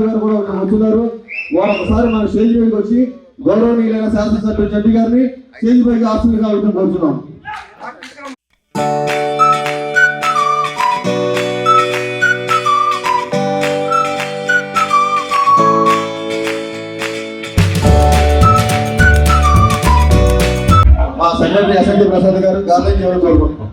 కిషోర్ గారు కూడా ఇక్కడ వచ్చున్నారు వారు ఒకసారి మన స్టేజ్ పైకి వచ్చి గౌరవనీయులైన శాసనసభ్యులు జడ్డి గారిని స్టేజ్ పైకి ఆశలుగా అవడం కోరుతున్నాం మా సెక్రటరీ ఎస్ఎండి ప్రసాద్ గారు గాలి చేయడం కోరుకుంటున్నాం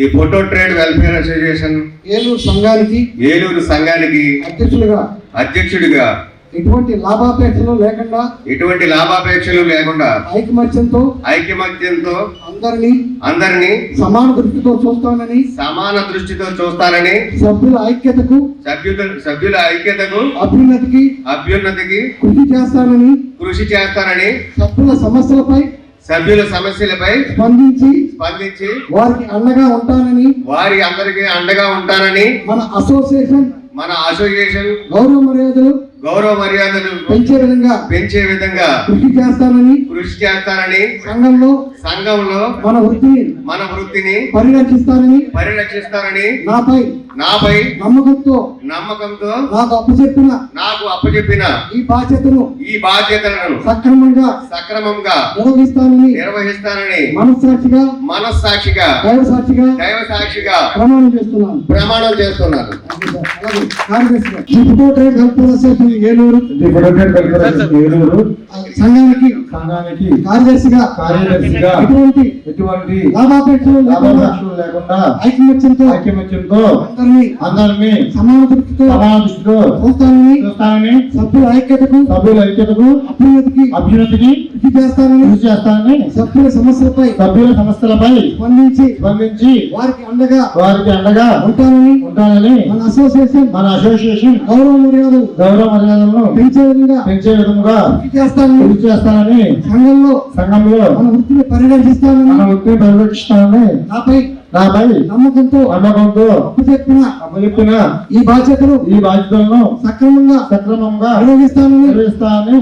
the photo trade welfare association Eluru సంఘానికి ఏలూరు సంఘానికి అధ్యక్షులుగా అధ్యక్షుడిగా. ఎటువంటి లాభాపేక్షలు లేకుండా ఎటువంటి లాభాపేక్షలు లేకుండా ఐకమత్యంతో ఐకమత్యంతో అందరినీ అందరినీ సమాన దృష్టితో చూస్తానని సమాన దృష్టితో చూస్తానని సభ్యుల ఐక్యతకు సభ్యుల సభ్యుల ఐక్యతకు అభ్యున్నతికి అభ్యున్నతికి కృషి చేస్తానని కృషి చేస్తానని సభ్యుల సమస్యలపై సభ్యుల సమస్యలపై స్పందించి స్పందించి వారికి అండగా ఉంటానని వారి అందరికీ అండగా ఉంటానని మన అసోసియేషన్ మన అసోసియేషన్ గౌరవ మర్యాదలు గౌరవ మర్యాదలు పెంచే విధంగా పెంచే విధంగా కృషి చేస్తానని కృషి చేస్తానని సంఘంలో సంఘంలో మన వృత్తిని మన వృత్తిని పరిరక్షిస్తానని పరిరక్షిస్తానని నాపై నాపై నమ్మకంతో నమ్మకంతో నాకు అప్పచెప్పిన నాకు అప్పచెప్పిన ఈ బాధ్యతను ఈ బాధ్యతలను సక్రమంగా సక్రమంగా నిర్వహిస్తానని నిర్వహిస్తానని మనస్సాక్షిగా మనస్సాక్షిగా దైవ సాక్షిగా దైవ సాక్షిగా ప్రమాణం చేస్తున్నాను. ప్రమాణం చేస్తున్నాను ఏలూరు. సంఘానికి సంఘానికి కార్యదర్శిగా కార్యదర్శిగా ఎటువంటి ఎటువంటి లాభాపేక్షలు లేకుండా లాభాపేక్షలు లేకుండా ఐకమత్యంతో ఐక్యమత్యంతో అందరినీ అందరినీ సమాన దృష్టితో సమాన దృష్టితో చూస్తానని చూస్తానని సభ్యుల ఐక్యతకు సభ్యుల ఐక్యతకు అభ్యున్నతికి అభ్యున్నతికి కృషి చేస్తానని కృషి చేస్తానని సభ్యుల సమస్యలపై సభ్యుల సమస్యలపై స్పందించి స్పందించి వారికి అండగా వారికి అండగా ఉంటానని ఉంటానని మన అసోసియేషన్ మన అసోసియేషన్ గౌరవ మర్యాదలు గౌరవ మర్యాదలను పెంచే విధంగా పెంచే విధముగా కృషి చేస్తానని కృషి చేస్తానని సంఘంలో సంఘంలో మన వృత్తిని పరిరక్షిస్తానని వృత్తిని పరిరక్షిస్తానని నాపై నాపై నమ్మకంతో నమ్మకంతో అప్పచెప్పిన అప్పచెప్పిన ఈ బాధ్యతను ఈ బాధ్యతలను సక్రమంగా సక్రమంగా నిర్వహిస్తానని నిర్వహిస్తానని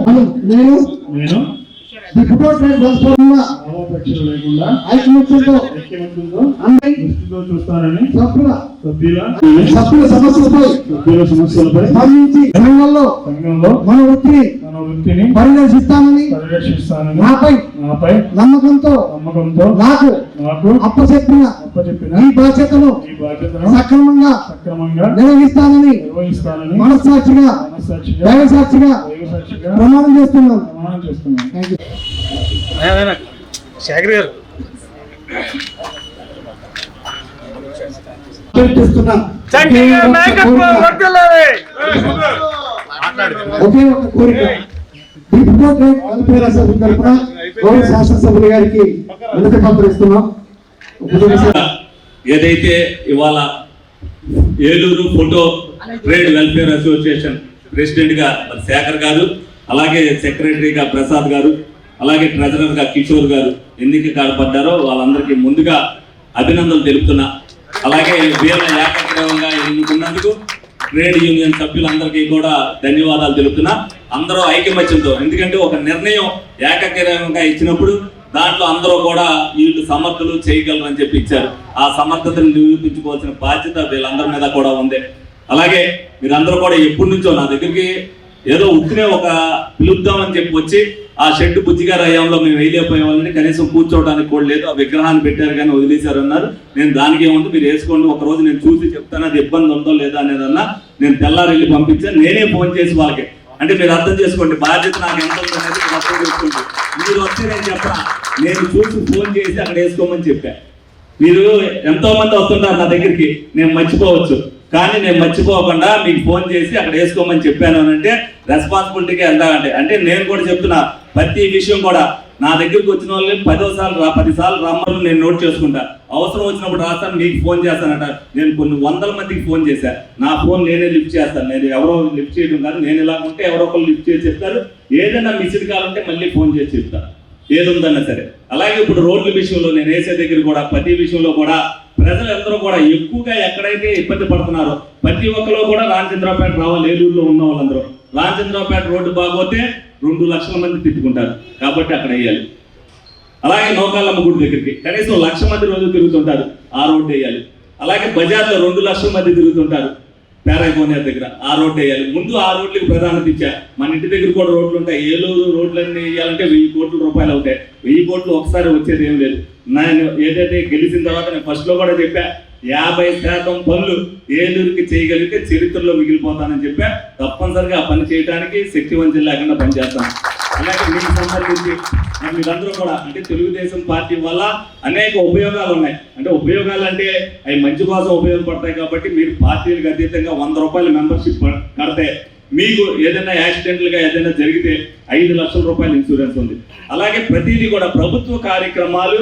నేను నేను సభ్యుల సభ్యుల సభ్యుల సమస్యలపై సభ్యుల సమస్యలపై స్పందించి సంఘంలో సంఘంలో మన వృత్తిని మన వృత్తిని పరిరక్షిస్తానని పరిరక్షిస్తానని నాపై నాపై నమ్మకంతో నమ్మకంతో నాకు నాకు అప్పచెప్పిన అప్పచెప్పిన ఈ బాధ్యతను ఈ బాధ్యతను సక్రమంగా సక్రమంగా నిర్వహిస్తానని నిర్వహిస్తానని మనస్సాక్షిగా మనస్సాక్షిగా ప్రమాణం యూ శేఖర్ గారు. ఒకే ఒక కోరిక. తరఫున గౌరవ శాసనసభ్యులు గారికి వినతి ఇస్తున్నాం ఏదైతే ఇవాళ Eluru photo trade welfare association ప్రెసిడెంట్గా మరి శేఖర్ గారు అలాగే సెక్రటరీగా ప్రసాద్ గారు అలాగే ట్రెజరర్గా కిషోర్ గారు ఎన్నిక కాడపడ్డారో వాళ్ళందరికీ ముందుగా అభినందనలు తెలుపుతున్నా. అలాగే వీళ్ళ ఏకగ్రీవంగా ఎన్నుకున్నందుకు ట్రేడ్ యూనియన్ సభ్యులందరికీ కూడా ధన్యవాదాలు తెలుపుతున్నా. అందరూ ఐకమత్యంతో ఎందుకంటే ఒక నిర్ణయం ఏకగ్రీవంగా ఇచ్చినప్పుడు దాంట్లో అందరూ కూడా వీళ్ళు సమర్థులు చేయగలరు అని చెప్పి ఇచ్చారు. ఆ సమర్థతను నిరూపించుకోవాల్సిన బాధ్యత వీళ్ళందరి మీద కూడా ఉంది. అలాగే మీరందరూ కూడా ఎప్పటి నుంచో నా దగ్గరికి ఏదో ఉత్తినే ఒక పిలుద్దామని చెప్పి వచ్చి ఆ షెడ్ బుజ్జిగా రయంలో మేము వేయలేకపోయామని కనీసం కూర్చోవడానికి కూడా లేదు. ఆ విగ్రహాన్ని పెట్టారు కానీ వదిలేశారు అన్నారు నేను దానికి ఏముంది? మీరు వేసుకోండి. ఒకరోజు నేను చూసి చెప్తాను. అది ఇబ్బంది ఉందో లేదా అనేదన్నా నేను తెల్లారి వెళ్ళి పంపించాను. నేనే ఫోన్ చేసి వాళ్ళకి. అంటే మీరు అర్థం చేసుకోండి. బాధ్యత నాకు ఎంత ఉందనేది మీరు అర్థం చేసుకోండి. మీరు వస్తే నేను చెప్పా నేను చూసి ఫోన్ చేసి అక్కడ వేసుకోమని చెప్పా. మీరు ఎంతో మంది వస్తుంటారు నా దగ్గరికి. నేను మర్చిపోవచ్చు. కానీ నేను మర్చిపోకుండా మీకు ఫోన్ చేసి అక్కడ వేసుకోమని చెప్పాను అని అంటే రెస్పాన్సిబిలిటీకి వెళ్దామంటే అంటే నేను కూడా చెప్తున్నా ప్రతి విషయం కూడా నా దగ్గరికి వచ్చిన వాళ్ళని పదోసార్లు రా పది సార్లు రమ్మని నేను నోట్ చేసుకుంటా. అవసరం వచ్చినప్పుడు రాస్తాను మీకు ఫోన్ చేస్తానంట నేను కొన్ని వందల మందికి ఫోన్ చేశాను నా ఫోన్ నేనే లిఫ్ట్ చేస్తాను. నేను ఎవరో లిఫ్ట్ చేయడం కాదు నేను ఇలా ఉంటే ఎవరో ఒకరు లిఫ్ట్ చేసి చెప్తారు. ఏదైనా మిస్డ్ కావాలంటే మళ్ళీ ఫోన్ చేసి చెప్తాను. ఏది ఉందన్నా సరే. అలాగే ఇప్పుడు రోడ్ల విషయంలో నేను వేసే దగ్గర కూడా ప్రతి విషయంలో కూడా ప్రజలందరూ కూడా ఎక్కువగా ఎక్కడైతే ఇబ్బంది పడుతున్నారో ప్రతి ఒక్కరు కూడా రామచంద్రపేట రావాలి ఏలూరులో ఉన్న వాళ్ళందరూ. రామచంద్రపేట రోడ్డు బాగోతే రెండు లక్షల మంది తిట్టుకుంటారు. కాబట్టి అక్కడ వేయాలి. అలాగే నౌకాలమ్మ గుడి దగ్గరికి. కనీసం లక్ష మంది రోజు తిరుగుతుంటారు. ఆ రోడ్డు వేయాలి. అలాగే బజార్లో రెండు లక్షల మంది తిరుగుతుంటారు. పేరాకోనియర్ దగ్గర ఆ రోడ్డు వేయాలి. ముందు ఆ రోడ్లకి ప్రధానత ఇచ్చా మన ఇంటి దగ్గర కూడా రోడ్లు ఉంటాయి. ఏలూరు రోడ్లన్నీ వేయాలంటే వెయ్యి కోట్ల రూపాయలు అవుతాయి. వెయ్యి కోట్లు ఒకసారి వచ్చేది ఏం లేదు. నేను ఏదైతే గెలిచిన తర్వాత నేను ఫస్ట్లో కూడా చెప్పా యాభై శాతం పనులు ఏలూరుకి చేయగలిగితే చరిత్రలో మిగిలిపోతానని చెప్పా. తప్పనిసరిగా ఆ పని చేయడానికి శక్తివంతం లేకుండా పనిచేస్తాను. అలాగే మీకు సంబంధించి మీరందరూ కూడా అంటే తెలుగుదేశం పార్టీ వల్ల అనేక ఉపయోగాలు ఉన్నాయి. అంటే ఉపయోగాలు అంటే అవి మంచి కోసం ఉపయోగపడతాయి కాబట్టి మీరు పార్టీలకు అతీతంగా వంద రూపాయల మెంబర్షిప్ కడితే మీకు ఏదైనా యాక్సిడెంట్లుగా ఏదైనా జరిగితే ఐదు లక్షల రూపాయల ఇన్సూరెన్స్ ఉంది. అలాగే ప్రతిదీ కూడా ప్రభుత్వ కార్యక్రమాలు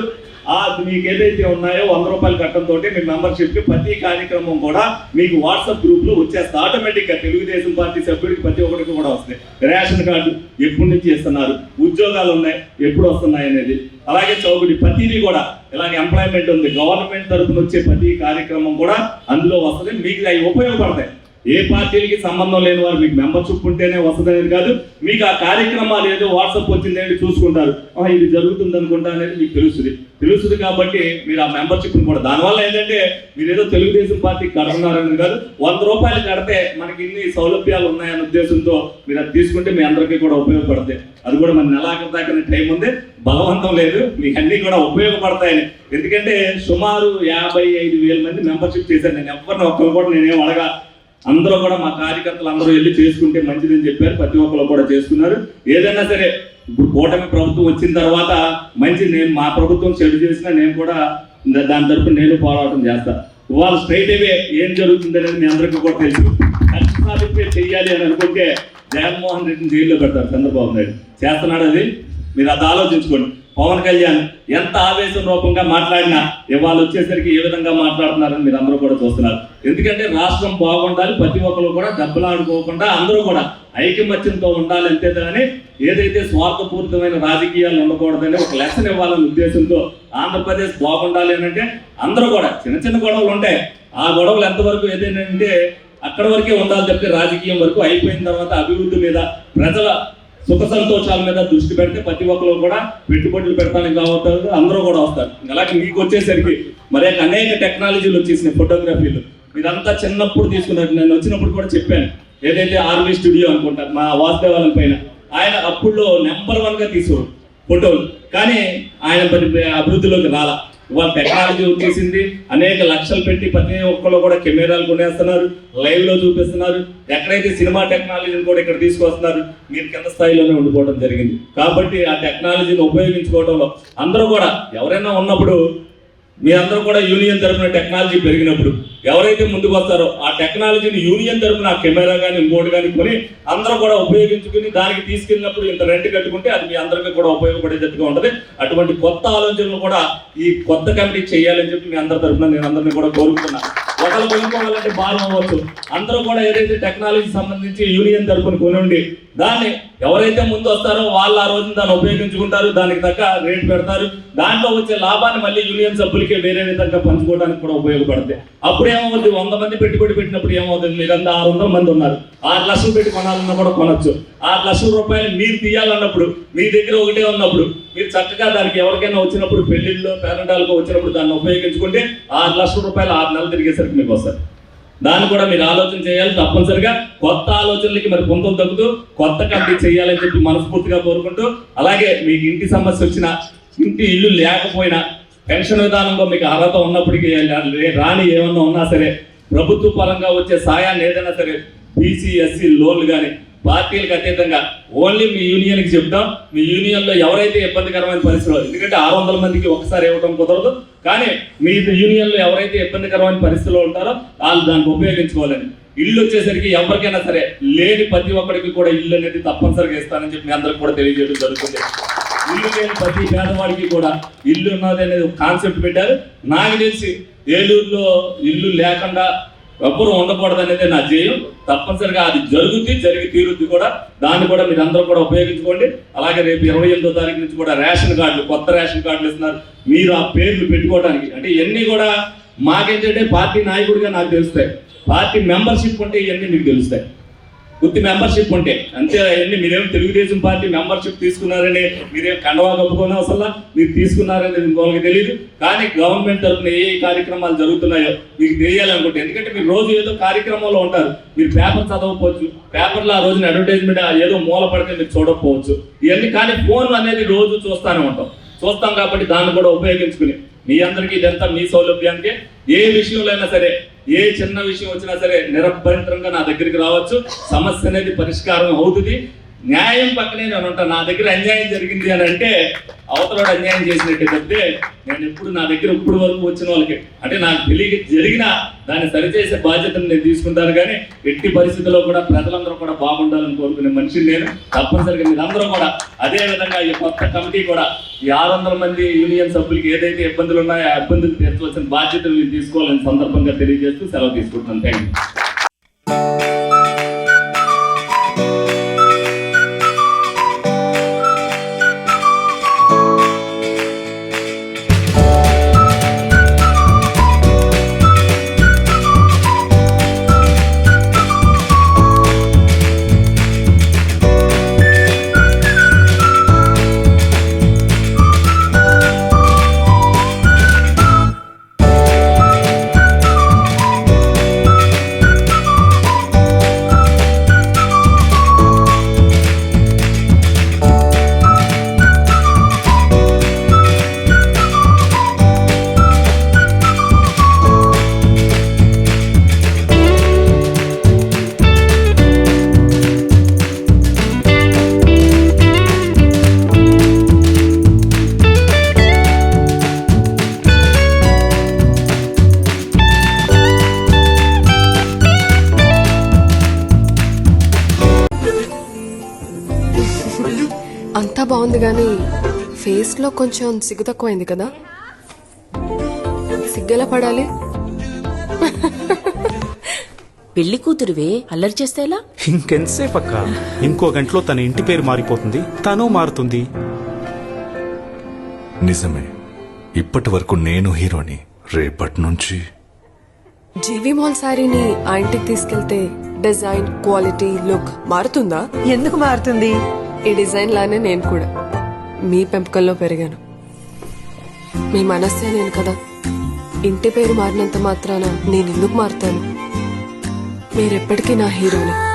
మీకు ఏదైతే ఉన్నాయో వంద రూపాయలు కట్టడంతో మీ మెంబర్షిప్కి ప్రతి కార్యక్రమం కూడా మీకు వాట్సాప్ గ్రూప్లో వచ్చేస్తుంది తెలుగుదేశం పార్టీ సభ్యుడికి ప్రతి ఒక్కరికి కూడా వస్తాయి రేషన్ కార్డు ఎప్పటి నుంచి ఇస్తున్నారు? ఉద్యోగాలు ఉన్నాయి ఎప్పుడు వస్తున్నాయి అనేది. అలాగే చౌకటి ప్రతిదీ కూడా ఇలాగ ఎంప్లాయ్మెంట్ ఉంది. గవర్నమెంట్ తరఫున వచ్చే ప్రతి కార్యక్రమం కూడా అందులో వస్తుంది. మీకు అవి ఉపయోగపడతాయి. ఏ పార్టీలకి సంబంధం లేని వారు మీకు మెంబర్షిప్ ఉంటేనే వస్తుందనేది కాదు. మీకు ఆ కార్యక్రమాలు ఏదో వాట్సాప్ వచ్చింది చూసుకుంటారు. ఇది జరుగుతుంది అనుకుంటా అనేది మీకు తెలుస్తుంది. తెలుస్తుంది కాబట్టి మీరు ఆ మెంబర్షిప్ కూడా దానివల్ల ఏంటంటే మీరు ఏదో తెలుగుదేశం పార్టీ కడుతున్నారని కాదు. వంద రూపాయలు కడితే మనకి ఇన్ని సౌలభ్యాలు ఉన్నాయన్న ఉద్దేశంతో మీరు అది తీసుకుంటే మీ అందరికీ కూడా ఉపయోగపడతాయి. అది కూడా మన నెలాఖరు దాకా టైం ఉంది. బలవంతం లేదు. మీకు అన్ని కూడా ఉపయోగపడతాయని. ఎందుకంటే సుమారు యాభై ఐదు వేల మంది మెంబర్షిప్ చేశారు. నేను ఎవరిని ఒక్కరు కూడా నేనేం అడగా. అందరూ కూడా మా కార్యకర్తలు అందరూ వెళ్ళి చేసుకుంటే మంచిదని చెప్పారు. ప్రతి ఒక్కరు కూడా చేసుకున్నారు. ఏదైనా సరే ఇప్పుడు కూటమి ప్రభుత్వం వచ్చిన తర్వాత మంచి నేను మా ప్రభుత్వం చెడు చేసినా నేను కూడా దాని తరపున నేను పోరాటం చేస్తా. ఇవాళ స్ట్రైట్ అవే ఏం జరుగుతుంది అనేది మీ అందరికీ కూడా తెలుసు. కక్ష సాధింపే చెయ్యాలి అని అనుకుంటే జగన్మోహన్ రెడ్డిని జైల్లో పెడతారు చంద్రబాబు నాయుడు. చేస్తున్నాడు అది. మీరు అది ఆలోచించుకోండి. పవన్ కళ్యాణ్ ఎంత ఆవేశం రూపంగా మాట్లాడినా ఇవాళ వచ్చేసరికి ఏ విధంగా మాట్లాడుతున్నారని మీరు అందరూ కూడా చూస్తున్నారు. ఎందుకంటే రాష్ట్రం బాగుండాలి ప్రతి ఒక్కరు కూడా దెబ్బలాడుకోకుండా అందరూ కూడా ఐకమత్యంతో ఉండాలి అంతే కానీ ఏదైతే స్వార్థపూరితమైన రాజకీయాలు ఉండకూడదని ఒక లెసన్ ఇవ్వాలనే ఉద్దేశంతో ఆంధ్రప్రదేశ్ బాగుండాలి అని అంటే అందరూ కూడా చిన్న చిన్న గొడవలు ఉంటాయి. ఆ గొడవలు ఎంతవరకు ఏదైనా అంటే అక్కడ వరకే ఉండాలి తప్పితే రాజకీయం వరకు అయిపోయిన తర్వాత అభివృద్ధి మీద ప్రజల సుఖ సంతోషాల మీద దృష్టి పెడితే ప్రతి ఒక్కరు కూడా పెట్టుబడులు పెడతానికి కావతారు అందరూ కూడా వస్తారు. అలాగే మీకు వచ్చేసరికి మరి అనేక టెక్నాలజీలు వచ్చేసినాయి ఫోటోగ్రఫీలు ఇదంతా చిన్నప్పుడు తీసుకున్నారు. నేను వచ్చినప్పుడు కూడా చెప్పాను. ఏదైతే ఆర్మీ స్టూడియో అనుకుంటారు మా వాసుదేవాలయం పైన ఆయన అప్పుడులో నెంబర్ వన్గా తీసుకోరు ఫోటోలు. కానీ ఆయన మరి అభివృద్ధిలోకి రాలా. ఇవాళ టెక్నాలజీ వచ్చేసింది. అనేక లక్షలు పెట్టి ప్రతి ఒక్కరు కూడా కెమెరాలు కొనేస్తున్నారు లైవ్లో చూపిస్తున్నారు. ఎక్కడైతే సినిమా టెక్నాలజీని కూడా ఇక్కడ తీసుకొస్తున్నారు మీరు కింద స్థాయిలోనే ఉండిపోవడం జరిగింది. కాబట్టి ఆ టెక్నాలజీని ఉపయోగించుకోవడంలో అందరూ కూడా ఎవరైనా ఉన్నప్పుడు మీ అందరూ కూడా యూనియన్ తరపున టెక్నాలజీ పెరిగినప్పుడు ఎవరైతే ముందుకు వస్తారో ఆ టెక్నాలజీని యూనియన్ తరపున ఆ కెమెరా కానీ ఇంకోటి కానీ కొని అందరూ కూడా ఉపయోగించుకుని దానికి తీసుకెళ్ళినప్పుడు ఇంత రెంట్ కట్టుకుంటే అది మీ అందరికీ కూడా ఉపయోగపడేటట్టుగా ఉంటుంది. అటువంటి కొత్త ఆలోచనలు కూడా ఈ కొత్త కమిటీ చేయాలని చెప్పి మీ అందరి తరపున నేను అందరినీ కూడా కోరుకుంటున్నాను ఒకరు కొనుక్కోవాలంటే భారం అవ్వచ్చు. అందరూ కూడా ఏదైతే టెక్నాలజీ సంబంధించి యూనియన్ తరపున కొనుండి దాన్ని ఎవరైతే ముందు వస్తారో వాళ్ళు ఆ రోజున దాన్ని ఉపయోగించుకుంటారు దానికి తగ్గ రేట్ పెడతారు. దాంట్లో వచ్చే లాభాన్ని మళ్ళీ యూనియన్ సభ్యులకి వేరే విధంగా పంచుకోవడానికి కూడా ఉపయోగపడుతుంది అప్పుడు ఏమవుతుంది వంద మంది పెట్టుబడి పెట్టినప్పుడు ఏమవుతుంది? మీరంతా ఆరు వందల మంది ఉన్నారు. ఆరు లక్షలు పెట్టి కొనాలన్నా కూడా కొనొచ్చు. ఆరు లక్షల రూపాయలు మీరు తీయాలన్నప్పుడు మీ దగ్గర ఒకటే ఉన్నప్పుడు మీరు చక్కగా దానికి ఎవరికైనా వచ్చినప్పుడు పెళ్ళిళ్ళు పేరెంటాలకు వచ్చినప్పుడు దాన్ని ఉపయోగించుకుంటే ఆరు లక్షల రూపాయలు ఆరు నెలలు తిరిగేసరికి మీకు వస్తారు దాన్ని కూడా మీరు ఆలోచన చేయాలి తప్పనిసరిగా. కొత్త ఆలోచనలకి మరి పొంతం తగ్గుతూ కొత్త కమిటీ చేయాలని చెప్పి మనస్ఫూర్తిగా కోరుకుంటూ అలాగే మీకు ఇంటి సమస్య వచ్చినా ఇంటి ఇల్లు లేకపోయినా పెన్షన్ విధానంలో మీకు అర్హత ఉన్నప్పటికీ లే- రాని ఏమన్నా ఉన్నా సరే ప్రభుత్వ పరంగా వచ్చే సాయాన్ని ఏదైనా సరే బీసీ ఎస్సీ లోన్లు కానీ పార్టీలకు అతీతంగా ఓన్లీ మీ యూనియన్కి చెప్తాం. మీ యూనియన్లో ఎవరైతే ఇబ్బందికరమైన పరిస్థితులు ఎందుకంటే ఆరు వందల మందికి ఒకసారి ఇవ్వడం కుదరదు. కానీ మీ యూనియన్లో ఎవరైతే ఇబ్బందికరమైన పరిస్థితుల్లో ఉంటారో వాళ్ళు దాన్ని ఉపయోగించుకోవాలని. ఇల్లు వచ్చేసరికి ఎవరికైనా సరే లేని ప్రతి ఒక్కరికి కూడా ఇల్లు అనేది తప్పనిసరిగా ఇస్తానని చెప్పి మీ అందరికి కూడా తెలియజేయడం జరుగుతుంది. ఇల్లు లేని ప్రతి పేదవాడికి కూడా ఇల్లు ఉన్నది అనేది కాన్సెప్ట్ పెట్టారు. నాకు తెలిసి ఏలూరులో ఇల్లు లేకుండా ఎవ్వరు ఉండకూడదు అనేది నా జయం తప్పనిసరిగా అది జరుగుద్ది జరిగి తీరుద్ది కూడా. దాన్ని కూడా మీరు అందరూ కూడా ఉపయోగించుకోండి. అలాగే రేపు ఇరవై ఎనిమిదో తారీఖు నుంచి కూడా రేషన్ కార్డులు కొత్త రేషన్ కార్డులు ఇస్తున్నారు. మీరు ఆ పేర్లు పెట్టుకోవడానికి. అంటే ఇవన్నీ కూడా మాకేంటంటే పార్టీ నాయకుడిగా నాకు తెలుస్తాయి. పార్టీ మెంబర్షిప్ ఉంటే ఇవన్నీ మీకు తెలుస్తాయి. గుర్తి మెంబర్షిప్ ఉంటే. అంతే అవన్నీ మీరేం తెలుగుదేశం పార్టీ మెంబర్షిప్ తీసుకున్నారని మీరేం కండవా కప్పుకోని అసలు మీరు తీసుకున్నారని వాళ్ళకి తెలియదు కానీ గవర్నమెంట్ తరఫున ఏ కార్యక్రమాలు జరుగుతున్నాయో మీకు తెలియాలనుకుంటే. ఎందుకంటే మీరు రోజు ఏదో కార్యక్రమంలో ఉంటారు. మీరు పేపర్ చదవకపోవచ్చు. పేపర్లో ఆ రోజున అడ్వర్టైజ్మెంట్ ఏదో మూల పడితే మీరు చూడకపోవచ్చు. ఇవన్నీ కానీ ఫోన్ అనేది రోజు చూస్తానే ఉంటాం. చూస్తాం కాబట్టి దాన్ని కూడా ఉపయోగించుకుని మీ అందరికీ ఇదంతా మీ సౌలభ్యానికి. ఏ విషయంలో అయినా సరే ఏ చిన్న విషయం వచ్చినా సరే నిరభ్యంతరంగా నా దగ్గరికి రావచ్చు. సమస్య అనేది పరిష్కారం అవుతుంది. న్యాయం పక్కనే నేను ఉంటాను నా దగ్గర అన్యాయం జరిగింది అని అంటే అవతలవాడు అన్యాయం చేసినట్టే తప్పితే నేను ఎప్పుడు నా దగ్గర ఇప్పుడు వరకు వచ్చిన వాళ్ళకి. అంటే నాకు తెలియ జరిగిన దాన్ని సరిచేసే బాధ్యతను నేను తీసుకుంటాను కానీ ఎట్టి పరిస్థితుల్లో కూడా ప్రజలందరూ కూడా బాగుండాలని కోరుకునే మనిషిని నేను తప్పనిసరిగా మీరందరూ కూడా అదే విధంగా ఈ కొత్త కమిటీ కూడా ఈ ఆరు వందల మంది యూనియన్ సభ్యులకి ఏదైతే ఇబ్బందులు ఉన్నాయో ఆ ఇబ్బందులు తీర్చవలసిన బాధ్యతలు తీసుకోవాలని సందర్భంగా తెలియజేస్తూ సెలవు తీసుకుంటున్నాను. థ్యాంక్ యూ ఫేస్లో కొంచెం సిగ్గు తక్కువైంది కదా. సిగ్గెలా పడాలి. పెళ్ళి కూతురువే అల్లరి చేస్తే ఎలా ఇంకెంతసేపు అక్క ఇంకో గంటలో తన ఇంటి పేరు మారిపోతుంది. తను మారుతుంది. నిజమే. ఇప్పటి వరకు నేను హీరోని. రేపటి నుంచి. జీవి మాల్ శారీని ఆ ఇంటికి తీసుకెళ్తే డిజైన్ క్వాలిటీ లుక్ మారుతుందా? ఎందుకు మారుతుంది? ఈ డిజైన్ లానే నేను కూడా. మీ పెంపకంలో పెరిగాను. మీ మనస్సే నేను కదా. ఇంటి పేరు మారినంత మాత్రాన నేను ఎందుకు మారుతాను? మీరెప్పటికీ నా హీరోని.